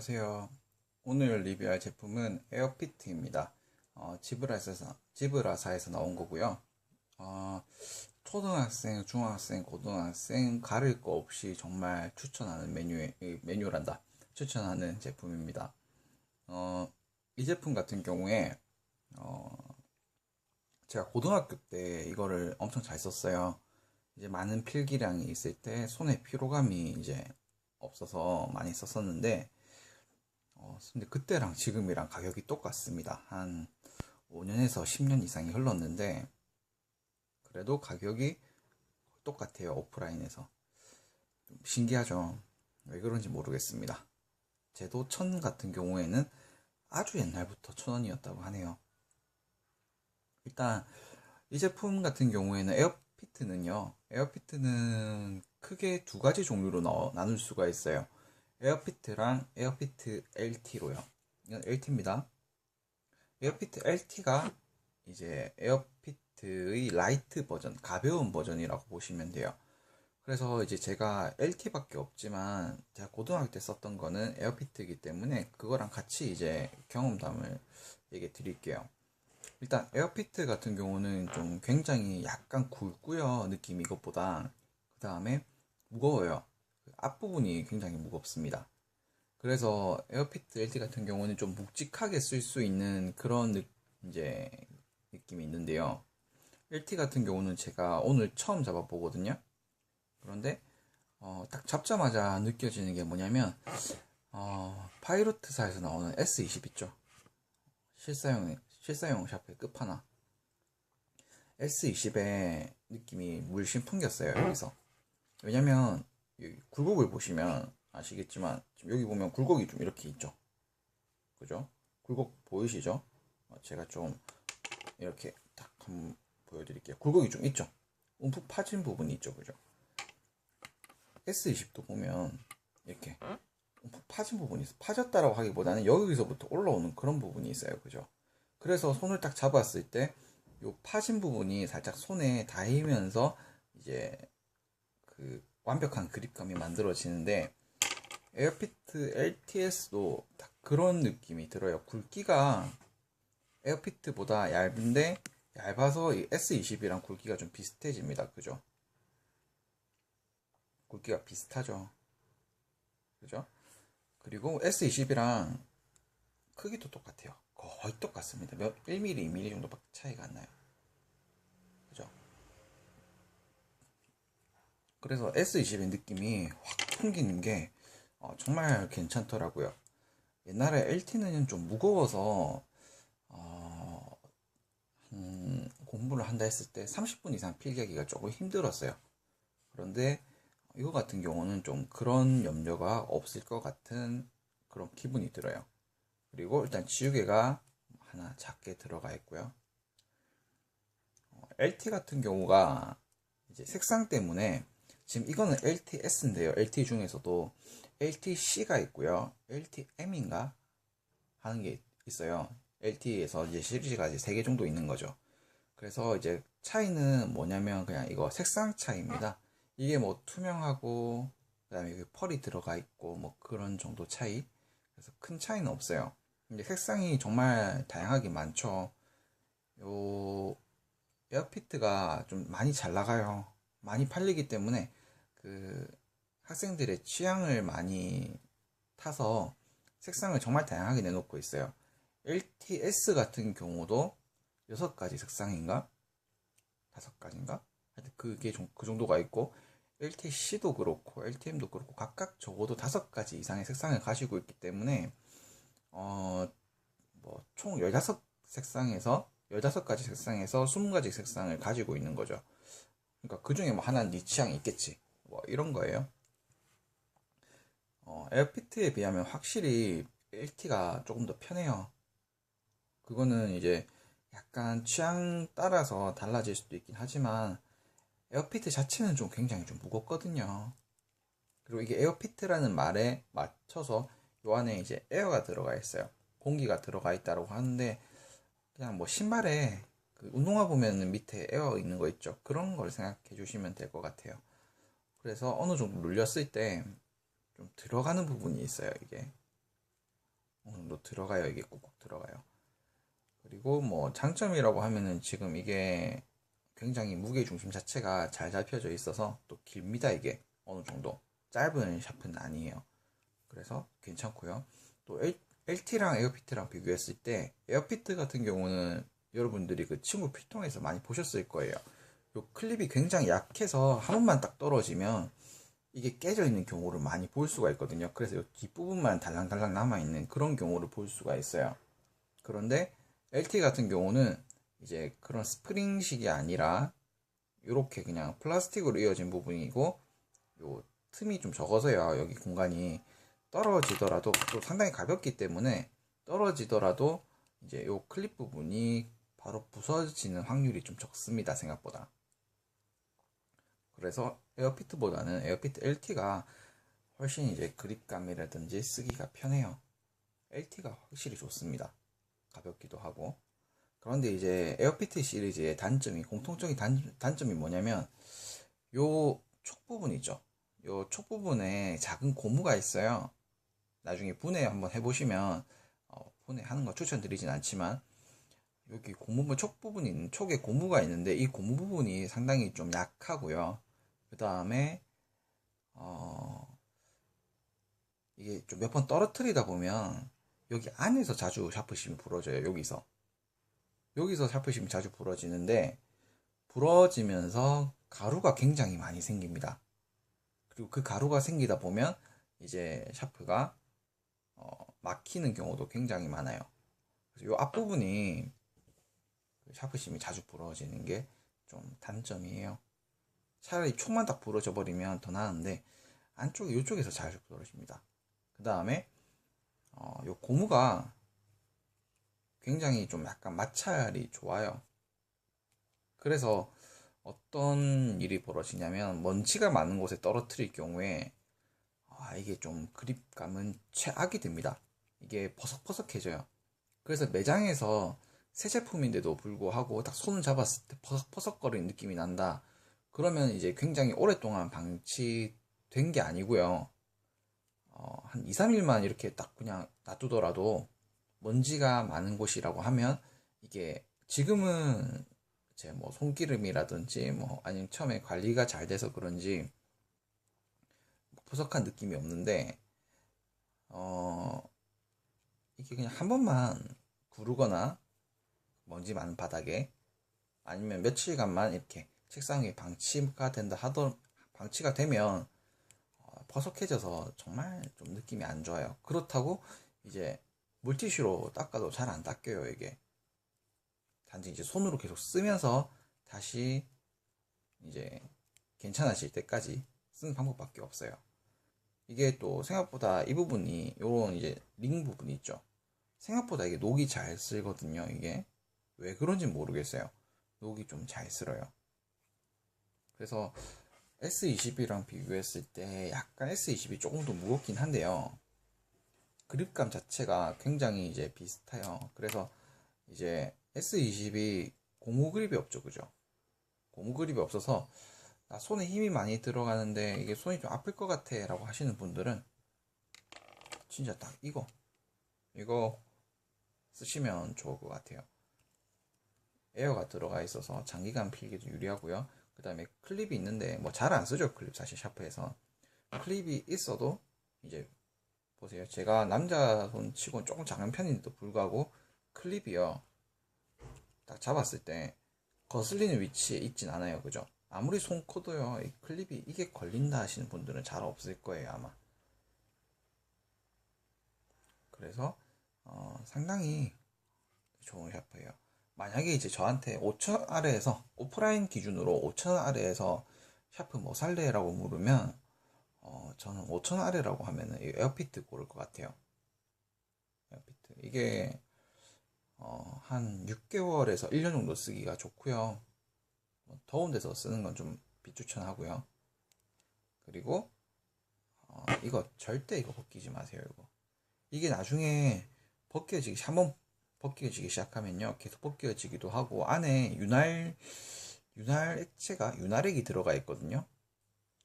안녕하세요. 오늘 리뷰할 제품은 에어피트입니다. 어, 지브라사에서, 지브라사에서 나온 거고요. 어, 초등학생, 중학생, 고등학생 가릴 거 없이 정말 추천하는 메뉴에, 메뉴란다. 추천하는 제품입니다. 어, 이 제품 같은 경우에 어, 제가 고등학교 때 이거를 엄청 잘 썼어요. 이제 많은 필기량이 있을 때 손에 피로감이 이제 없어서 많이 썼었는데 어, 근데 그때랑 지금이랑 가격이 똑같습니다. 한 5년에서 10년 이상이 흘렀는데 그래도 가격이 똑같아요. 오프라인에서 좀 신기하죠. 왜 그런지 모르겠습니다. 제도 천 같은 경우에는 아주 옛날부터 천 원이었다고 하네요. 일단 이 제품 같은 경우에는 에어피트는요. 에어피트는 크게 두 가지 종류로 나, 나눌 수가 있어요. 에어피트랑 에어피트 LT로요. 이건 LT입니다. 에어피트 LT가 이제 에어피트의 라이트 버전, 가벼운 버전이라고 보시면 돼요. 그래서 이제 제가 LT밖에 없지만 제가 고등학교 때 썼던 거는 에어피트이기 때문에 그거랑 같이 이제 경험담을 얘기해 드릴게요. 일단 에어피트 같은 경우는 좀 굉장히 약간 굵고요 느낌 이것보다 그 다음에 무거워요 앞부분이 굉장히 무겁습니다. 그래서 에어피트 LT 같은 경우는 좀 묵직하게 쓸 수 있는 그런 느, 이제 느낌이 있는데요. LT 같은 경우는 제가 오늘 처음 잡아보거든요. 그런데 어, 딱 잡자마자 느껴지는 게 뭐냐면 어, 파이로트사에서 나오는 S20 있죠? 실사용 실사용 샤프의 끝판왕 S20의 느낌이 물씬 풍겼어요 여기서. 왜냐면 굴곡을 보시면 아시겠지만 지금 여기 보면 굴곡이 좀 이렇게 있죠? 그죠? 굴곡 보이시죠? 어, 제가 좀 이렇게 딱 한번 보여드릴게요. 굴곡이 좀 있죠? 움푹 파진 부분이 있죠? 그죠? S20도 보면 이렇게 움푹 파진 부분이 있어. 파졌다라고 하기보다는 여기서부터 올라오는 그런 부분이 있어요. 그죠? 그래서 손을 딱 잡았을 때요 파진 부분이 살짝 손에 닿으면서 이제 그 완벽한 그립감이 만들어지는데 에어피트 LTS도 딱 그런 느낌이 들어요. 굵기가 에어피트보다 얇은데 얇아서 S20이랑 굵기가 좀 비슷해집니다. 그죠? 굵기가 비슷하죠. 그죠? 그리고 S20이랑 크기도 똑같아요. 거의 똑같습니다. 몇 1mm, 2mm 정도밖에 차이가 안 나요. 그죠? 그래서 S20의 느낌이 확 풍기는 게 어, 정말 괜찮더라고요. 옛날에 LT는 좀 무거워서 어, 음, 공부를 한다 했을 때 30분 이상 필기하기가 조금 힘들었어요. 그런데 이거 같은 경우는 좀 그런 염려가 없을 것 같은 그런 기분이 들어요. 그리고 일단 지우개가 하나 작게 들어가 있고요. LT 같은 경우가 이제 색상 때문에 지금 이거는 LTS인데요. LT 중에서도 LTC가 있고요. LTM인가 하는 게 있어요. LT에서 이제 시리즈가 이제 3개 정도 있는 거죠. 그래서 이제 차이는 뭐냐면 그냥 이거 색상 차이입니다. 이게 뭐 투명하고 그다음에 여기 펄이 들어가 있고 뭐 그런 정도 차이. 그래서 큰 차이는 없어요. 근데 색상이 정말 다양하게 많죠. 요 에어피트가 좀 많이 잘 나가요. 많이 팔리기 때문에 그 학생들의 취향을 많이 타서 색상을 정말 다양하게 내놓고 있어요. LTS 같은 경우도 6가지 색상인가? 5가지인가? 하여튼 그게 좀, 그 정도가 있고 LTC도 그렇고 LTM도 그렇고 각각 적어도 5가지 이상의 색상을 가지고 있기 때문에 어, 뭐, 총 16색상에서, 15가지 색상에서 20가지 색상을 가지고 있는 거죠. 그러니까 그 중에 뭐 하나는 네 취향이 있겠지. 뭐, 이런 거예요. 어, 에어피트에 비하면 확실히 LT가 조금 더 편해요. 그거는 이제 약간 취향 따라서 달라질 수도 있긴 하지만, 에어피트 자체는 좀 굉장히 좀 무겁거든요. 그리고 이게 에어피트라는 말에 맞춰서 요 안에 이제 에어가 들어가 있어요. 공기가 들어가 있다고 하는데 그냥 뭐 신발에 그 운동화 보면 밑에 에어 있는 거 있죠. 그런 걸 생각해 주시면 될 것 같아요. 그래서 어느 정도 눌렸을 때 좀 들어가는 부분이 있어요. 이게 어느 정도 들어가요. 이게 꾹꾹 들어가요. 그리고 뭐 장점이라고 하면은 지금 이게 굉장히 무게 중심 자체가 잘 잡혀져 있어서 또 깁니다. 이게 어느 정도 짧은 샤프는 아니에요. 그래서 괜찮고요. 또 LT랑 에어피트랑 비교했을 때 에어피트 같은 경우는 여러분들이 그 친구 필통에서 많이 보셨을 거예요. 요 클립이 굉장히 약해서 한 번만 딱 떨어지면 이게 깨져 있는 경우를 많이 볼 수가 있거든요. 그래서 이 뒷부분만 달랑달랑 남아있는 그런 경우를 볼 수가 있어요. 그런데 LT 같은 경우는 이제 그런 스프링식이 아니라 이렇게 그냥 플라스틱으로 이어진 부분이고 요 틈이 좀 적어서요. 여기 공간이 떨어지더라도 또 상당히 가볍기 때문에 떨어지더라도 이제 요 클립 부분이 바로 부서지는 확률이 좀 적습니다. 생각보다. 그래서 에어피트보다는 에어피트 LT가 훨씬 이제 그립감이라든지 쓰기가 편해요. LT가 확실히 좋습니다. 가볍기도 하고. 그런데 이제 에어피트 시리즈의 단점이 공통적인 단, 단점이 뭐냐면 요 촉 부분 있죠. 요 촉 부분에 작은 고무가 있어요. 나중에 분해 한번 해보시면 어, 분해하는 거 추천드리진 않지만 여기 고무 촉 부분이 촉에 고무가 있는데 이 고무 부분이 상당히 좀 약하고요. 그 다음에 어 이게 좀 몇 번 떨어뜨리다 보면 여기 안에서 자주 샤프심이 부러져요. 여기서 여기서 샤프심이 자주 부러지는데 부러지면서 가루가 굉장히 많이 생깁니다. 그리고 그 가루가 생기다 보면 이제 샤프가 어, 막히는 경우도 굉장히 많아요. 그래서 이 앞부분이 그 샤프심이 자주 부러지는 게 좀 단점이에요. 차라리 촉만 딱 부러져 버리면 더 나은데 안쪽에 이쪽에서 잘 부러집니다. 그 다음에 어, 요 고무가 굉장히 좀 약간 마찰이 좋아요. 그래서 어떤 일이 벌어지냐면 먼지가 많은 곳에 떨어뜨릴 경우에 아, 이게 좀 그립감은 최악이 됩니다. 이게 버석버석해져요. 그래서 매장에서 새 제품인데도 불구하고 딱 손을 잡았을 때 버석버석거리는 느낌이 난다. 그러면 이제 굉장히 오랫동안 방치된 게 아니고요. 어, 한 2, 3일만 이렇게 딱 그냥 놔두더라도 먼지가 많은 곳이라고 하면 이게 지금은 제뭐 손기름이라든지 뭐 아니면 처음에 관리가 잘 돼서 그런지 포석한 느낌이 없는데 어 이게 그냥 한 번만 구르거나 먼지 많은 바닥에 아니면 며칠간만 이렇게 책상 위에 방치가 된다 하던 방치가 되면 어, 퍼석해져서 정말 좀 느낌이 안 좋아요. 그렇다고 이제 물티슈로 닦아도 잘 안 닦여요 이게. 단지 이제 손으로 계속 쓰면서 다시 이제 괜찮아질 때까지 쓰는 방법밖에 없어요. 이게 또 생각보다 이 부분이 요런 이제 링 부분이 있죠. 생각보다 이게 녹이 잘 쓸거든요. 이게 왜 그런지 모르겠어요. 녹이 좀 잘 쓸어요. 그래서 S20이랑 비교했을 때 약간 S20이 조금 더 무겁긴 한데요. 그립감 자체가 굉장히 이제 비슷해요. 그래서 이제 S20이 고무 그립이 없죠, 그죠? 고무 그립이 없어서 나 손에 힘이 많이 들어가는데 이게 손이 좀 아플 것 같아 라고 하시는 분들은 진짜 딱 이거 이거 쓰시면 좋을 것 같아요. 에어가 들어가 있어서 장기간 필기도 유리하고요. 그 다음에 클립이 있는데 뭐 잘 안 쓰죠 클립 사실 샤프에서. 클립이 있어도 이제 보세요. 제가 남자 손 치고 조금 작은 편인데도 불구하고 클립이요. 딱 잡았을 때 거슬리는 위치에 있진 않아요 그죠? 아무리 손 커도요 이 클립이 이게 걸린다 하시는 분들은 잘 없을 거예요 아마. 그래서 어, 상당히 좋은 샤프예요 만약에 이제 저한테 5천 아래에서 오프라인 기준으로 5천 아래에서 샤프 뭐 살래라고 물으면 어, 저는 5천 아래라고 하면은 에어피트 고를 것 같아요. 에어피트 이게 어, 한 6개월에서 1년 정도 쓰기가 좋고요. 뭐 더운 데서 쓰는 건 좀 비추천하고요. 그리고 어, 이거 절대 이거 벗기지 마세요. 이거 이게 나중에 벗겨지기 한 번 벗겨지기 시작하면요 계속 벗겨지기도 하고 안에 윤활 윤활 액체가 윤활액이 들어가 있거든요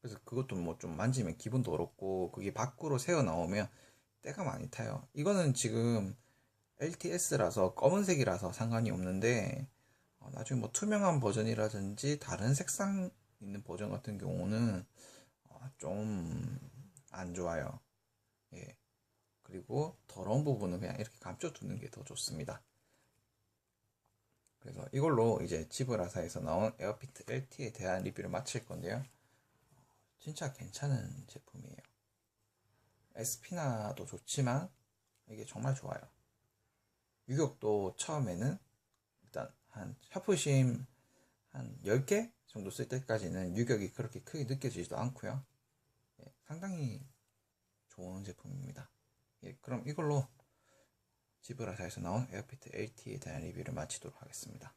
그래서 그것도 뭐 좀 만지면 기분도 어렵고 그게 밖으로 새어 나오면 때가 많이 타요. 이거는 지금 LTS라서 검은색이라서 상관이 없는데 어, 나중에 뭐 투명한 버전이라든지 다른 색상 있는 버전 같은 경우는 어, 좀안 좋아요. 예. 그리고 더러운 부분은 그냥 이렇게 감춰두는 게 더 좋습니다. 그래서 이걸로 이제 지브라사에서 나온 에어피트 LT에 대한 리뷰를 마칠 건데요. 진짜 괜찮은 제품이에요. 에스피나도 좋지만 이게 정말 좋아요. 유격도 처음에는 일단 한 샤프심 한 10개 정도 쓸 때까지는 유격이 그렇게 크게 느껴지지도 않고요. 예, 상당히 좋은 제품입니다. 예, 그럼 이걸로 지브라사에서 나온 에어피트 LT에 대한 리뷰를 마치도록 하겠습니다.